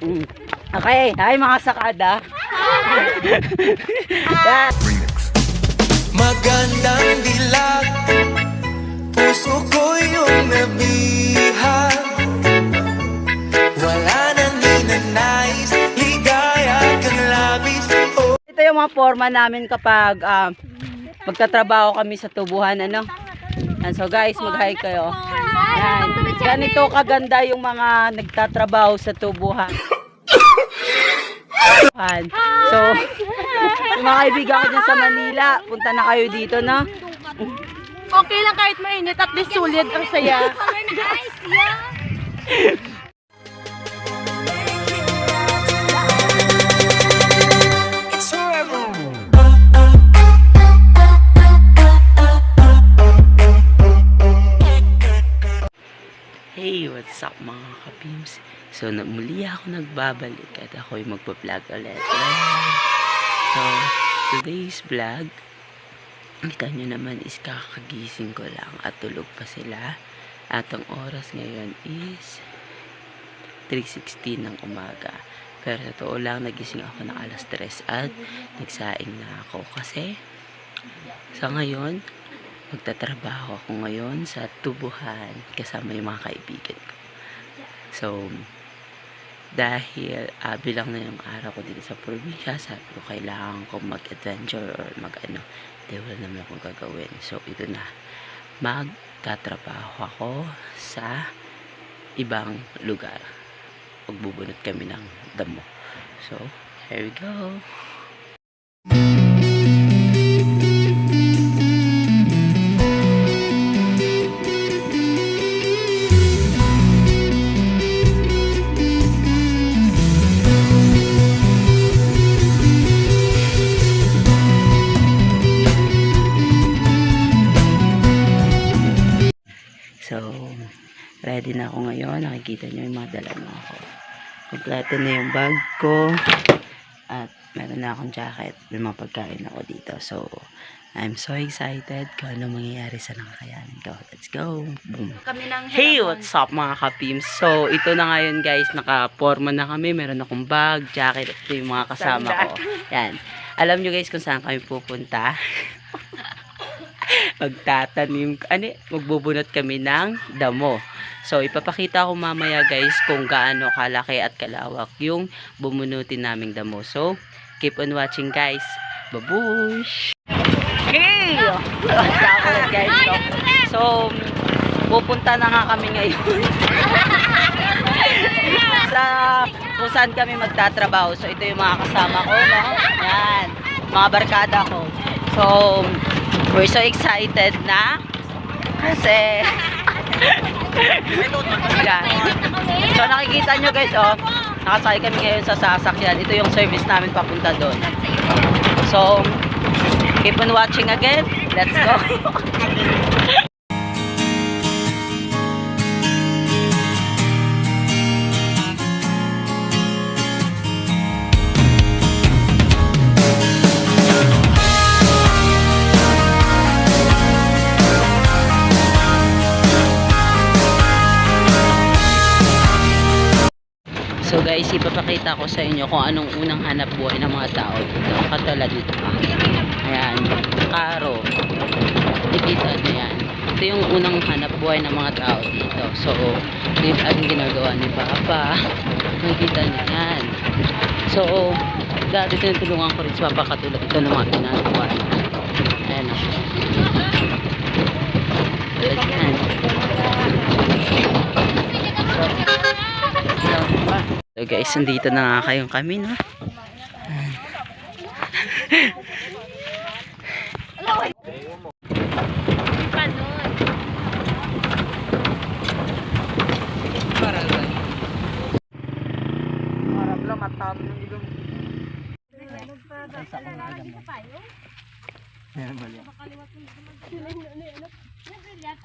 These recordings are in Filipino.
Mm. Okay, hi mga sakada. Magandang dilag Puso ko yung nabihag Wala nang ninanais Ligaya kang labis oh. Ito yung mga forma namin kapag ah, magtatrabaho kami sa tubuhan, ano? Yan, so guys, mag-hi kayo. Yan. Ganito kaganda yung mga nagtatrabaho sa tubuhan. So, yung mga kaibigan ko dyan sa Manila, punta na kayo dito, no? Okay lang kahit mainit at least sulit ang saya. It's kapims? So, na, muli ako nagbabalik at ako'y magpa-vlog ulit. So, today's vlog, kita nyo naman is kakagising ko lang at tulog pa sila. At ang oras ngayon is 3.16 ng umaga. Pero sa totoo lang, nagising ako ng alas 3 at nagsaing na ako kasi sa ngayon, magtatrabaho ako ngayon sa tubuhan kasama yung mga kaibigan ko. So, dahil ah, bilang na yung araw ko dito sa probinsya, sabi ko kailangan ko mag-adventure or mag-ano, di wala naman akong gagawin. So, ito na. Magtatrabaho ako sa ibang lugar. Magbubunot kami ng damo. So, here we go. Ready na ako ngayon. Nakikita nyo yung mga dala mo ako. Kompleto na yung bag ko. At meron na akong jacket. May mga pagkain ako dito. So, I'm so excited kung ano mangyayari sa nakakayanin ko. Let's go! Boom! Kami ng Hey, what's up mga kapims? So, ito na ngayon guys, naka-forma na kami. Meron akong bag, jacket, ito yung mga kasama ko. Yan. Alam nyo guys kung saan kami pupunta. Magtatanim, ano, magbubunot kami ng damo. So, ipapakita ko mamaya guys kung gaano kalaki at kalawak yung bumunutin naming damo. So, keep on watching guys. Babush! Hey! So, so, pupunta na nga kami ngayon. sa kung saan kami magtatrabaho. So, ito yung mga kasama ko, no? Yan. Mga barkada ko. So, we're so excited na kasi So, nakikita nyo guys, oh, nakasakay kami ngayon sa sasakyan. Ito yung service namin papunta doon. So, keep on watching again. Let's go. guys, ipapakita ko sa inyo kung anong unang hanap buhay ng mga tao dito. Katulad dito. Ayan, karo. Nakikita nyo yan. Ito yung unang hanap buhay ng mga tao dito. So, dito ang ginagawa ni Papa. Nakikita nyo yan. So, dati tinutulungan ko rin si Papa katulad ito ng mga ginagawa. Ayan o. Tulad yan. So guys, nandito na nga kayong kami, no?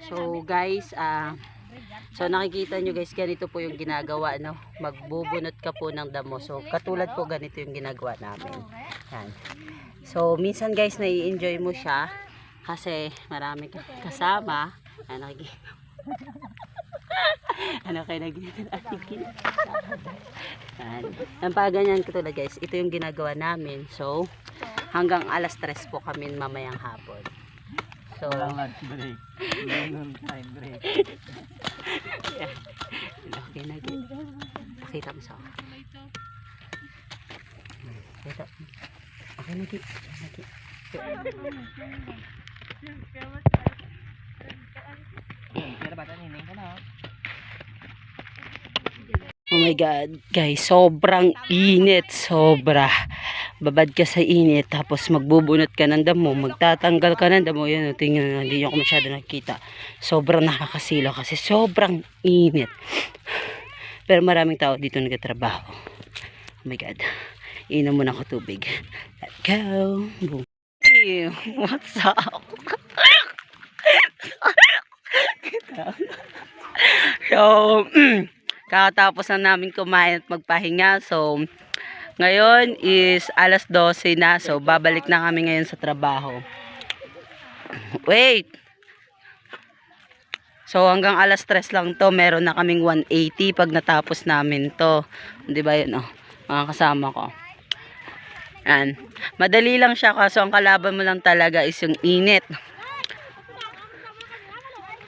So guys, ah So nakikita nyo guys, ganito po yung ginagawa, no? Magbubunot ka po ng damo. So katulad po ganito yung ginagawa namin. Yan. So minsan guys, nai-enjoy mo siya kasi marami ka kasama. Yan, nakikita. ano kayo nag-iinit? Yan. Yan pa ganyan katulad guys. Ito yung ginagawa namin. So, hanggang alas 3 po kami mamayang hapon. So, lunch break. Ganun time break. okay na Pakita mo sa akin. Pakita. Okay na Gi. Okay. Pero bata nining ka na. My God, guys, sobrang init, sobra. Babad ka sa init, tapos magbubunot ka ng damo, magtatanggal ka ng damo. Yan, oh, tingnan, hindi nyo ako masyado nakikita. Sobrang nakakasilo kasi sobrang init. Pero maraming tao dito nagtatrabaho. Oh my God, inom muna ako tubig. Let's go. Boom. Hey, what's up? so, kakatapos na namin kumain at magpahinga. So, ngayon is alas 12 na. So, babalik na kami ngayon sa trabaho. Wait! So, hanggang alas 3 lang to. Meron na kaming 180 pag natapos namin to. Di ba yun, oh? Mga kasama ko. Yan. Madali lang siya kaso ang kalaban mo lang talaga is yung init.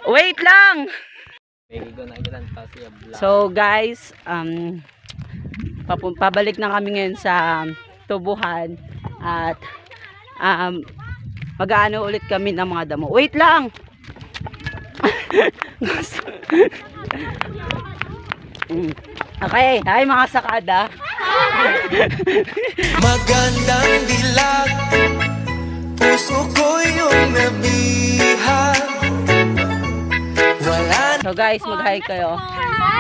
Wait lang! So guys, um pabalik na kami ngayon sa tubuhan at um mag-aano ulit kami ng mga damo. Wait lang. Mm. okay, hi mga sakada. Magandang dilag Puso ko yung nabihag Wala So guys, mag-hi kayo.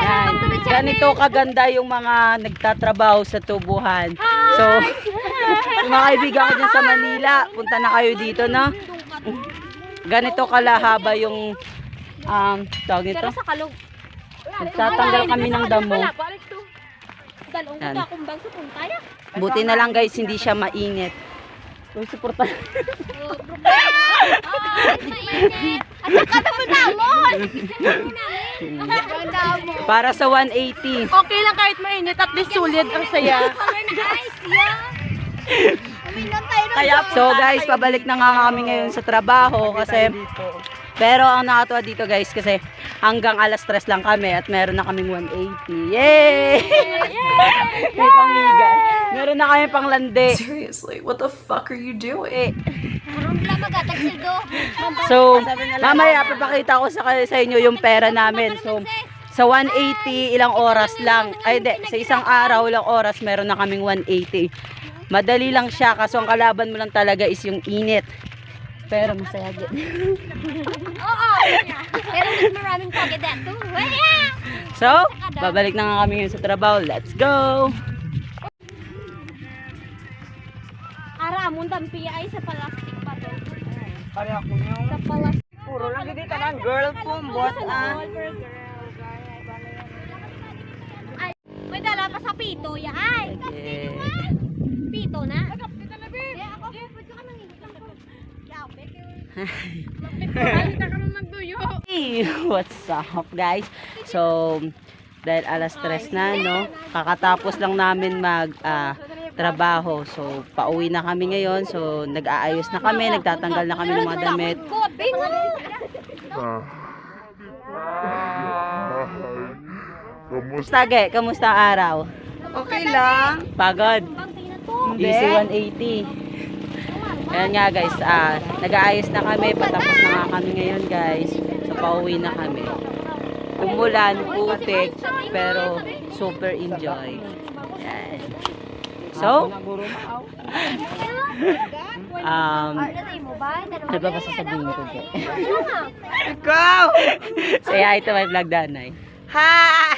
Yan. Ganito kaganda yung mga nagtatrabaho sa tubuhan. So, yung mga kaibigan ko dyan sa Manila, punta na kayo dito, no? Ganito kalahaba yung um, tawag nito. Nagtatanggal kami ng damo. Yan. Buti na lang guys, hindi siya mainit. Uy, suporta. Ay, mainit. At saka naman damon. Damon. Para sa 180. Okay lang kahit mainit, at least sulit ang saya. Kaya so guys, pabalik na nga kami ngayon sa trabaho kasi pero ang nakatuwa dito guys kasi hanggang alas 3 lang kami at meron na kaming 180. Yay! Meron na kami panglande. Seriously, what the fuck are you doing? So, mamaya papakita ko sa, sa inyo yung pera namin. So, sa 180, ilang oras lang. Ay, di, sa isang araw, ilang oras, meron na kaming 180. Madali lang siya, kaso ang kalaban mo lang talaga is yung init. Pero masaya din. Oo. Pero mas maraming pagadan to. So, babalik na nga kami sa trabaho. Let's go! Ara, mundang piya ay sa plastic pa to. Pare ako yung Sa plastic. puro lagi dito ng girl pumbot ah. Ay, may dala pa sa pito, ya ay. Eh, Pito na. Eh, lang ko. What's up guys? So, dahil alas tres na, no? Kakatapos lang namin mag ah, trabaho. So, pauwi na kami ngayon. So, nag-aayos na kami, nagtatanggal na kami ng mga damit. Kamusta, Ge? Kamusta ang araw? Okay lang. Pagod. Easy 180. Ayan nga guys, ah, nag-aayos na kami, patapos na nga kami ngayon guys. So pauwi na kami. Umulan, putik, pero super enjoy. So, um, ano ba ba sasabihin ko? Ge? Ikaw! Say hi to my vlog danay. Hi!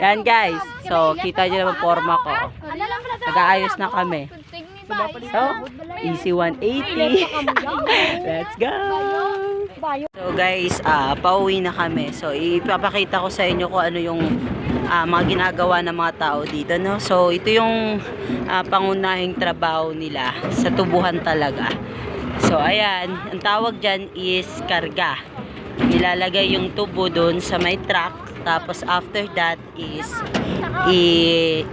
Yan guys, so kita nyo naman forma ko. Nag-aayos na kami. So, easy 180. Let's go! So guys, ah pauwi na kami. So ipapakita ko sa inyo kung ano yung ah, mga ginagawa ng mga tao dito. No? So ito yung ah, pangunahing trabaho nila sa tubuhan talaga. So ayan, ang tawag dyan is karga. ilalagay yung tubo doon sa may truck. Tapos after that is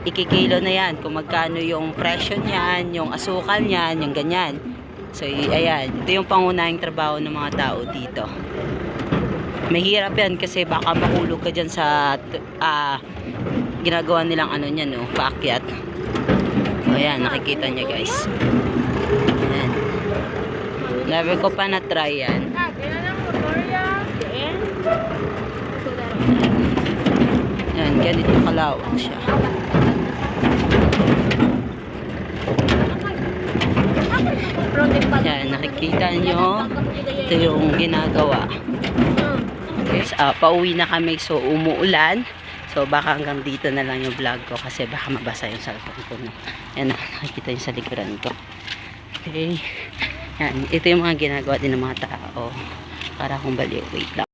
ikikilo na yan kung magkano yung presyo niyan, yung asukal niyan, yung ganyan. So, ayan. Ito yung pangunahing trabaho ng mga tao dito. Mahirap yan kasi baka mahulog ka dyan sa ah, ginagawa nilang ano niyan, no, paakyat. So, ayan, nakikita niya guys. Ayan. Never ko pa na-try yan. Ayan, ganito kalawak siya. Ayan, nakikita nyo. Ito yung ginagawa. Guys, ah, pauwi na kami. So, umuulan. So, baka hanggang dito na lang yung vlog ko kasi baka mabasa yung cellphone ko. No? Ayan, nakikita yung sa likuran ko. Okay. Yan, ito yung mga ginagawa din ng mga tao. Para akong baliw. Wait lang.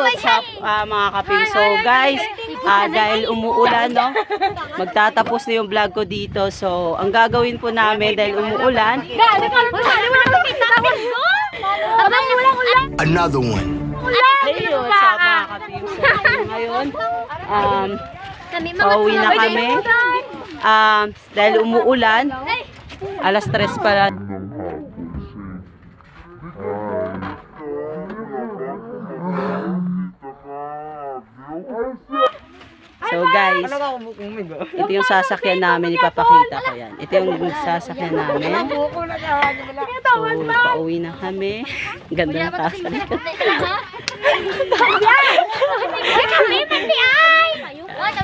Hey, what's up ah, mga kaping? So guys, ah, dahil umuulan, no? Magtatapos na yung vlog ko dito. So, ang gagawin po namin dahil umuulan, lang. Another one. hey, what's up mga kaping? So, ngayon, um, Kami mga pauwi na kami. Um, dahil umuulan, alas tres pala. So guys, go. ito yung sasakyan namin, ipapakita ko yan. Ito yung sasakyan namin. Na. So, pauwi na kami. Ganda ng. Kami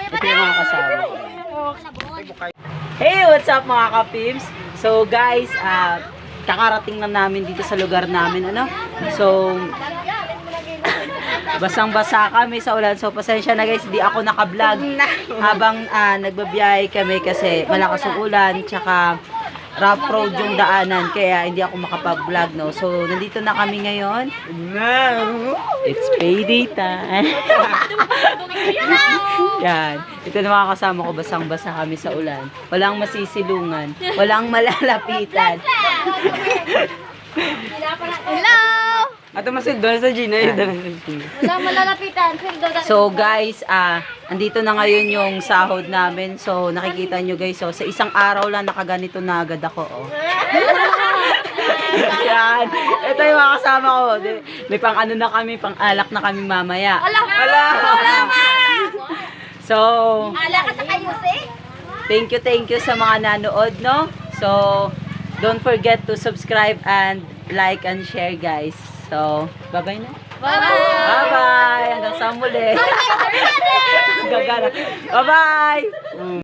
Ito yung mga kasama. Hey, what's up mga ka-pims? So guys, ah kakarating lang namin dito sa lugar namin, ano? So, basang-basa kami sa ulan. So, pasensya na guys, di ako naka-vlog habang ah, nagbabiyahe kami kasi malakas ang ulan, tsaka rough road yung daanan, kaya hindi ako makapag-vlog, no? So, nandito na kami ngayon. It's payday time. Yan. Ito na mga kasama ko, basang-basa kami sa ulan. Walang masisilungan. Walang malalapitan. Hello. Ato masid doon sa Gina. Yun doon sa Gina. Wala malalapitan. So guys, ah, andito na ngayon yung sahod namin. So nakikita nyo guys, so, sa isang araw lang nakaganito na agad ako. Oh. Yan. Ito yung mga kasama ko. Di- May pang ano na kami, pang alak na kami mamaya. Wala. Wala. So, Ala ka sa kayos eh. Thank you, thank you sa mga nanood, no? So, don't forget to subscribe and like and share, guys. So, bye-bye na. Bye-bye. Bye-bye! Hanggang sa muli. Gagana. Bye-bye! Mm.